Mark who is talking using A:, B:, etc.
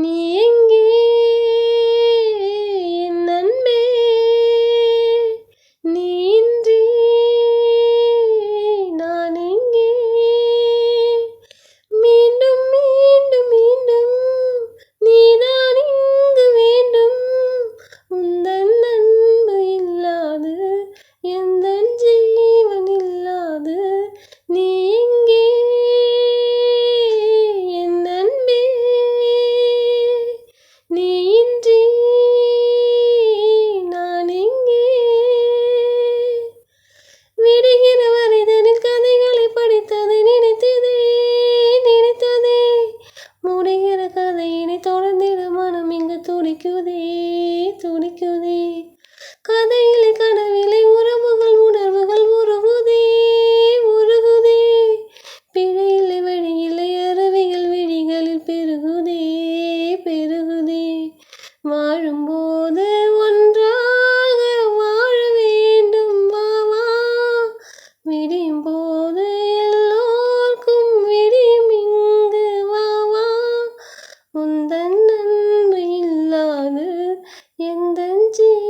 A: நீங்கி நன்மே நீன்றி நான் எங்கே? மீண்டும் மீண்டும் மீண்டும் நீதான் இங்கு வேண்டும். உந்தன் அன்பு இல்லாது நீ எங்கே? இறக்காத இனி தொடர்ந்திட மனம் இங்கு துடிக்குதே துடிக்குதே. கதையிலே கனவிலே உறவுகள் உணர்வுகள் உருகுதே உருகுதே. பிழையில்லை வழியில்லை அறவைகள் விழிகளில் பெருகுதே பெருகுதே. வாழும்போது ஒன்றாக வாழ வேண்டும் வாவா விடியும் போது 힘든지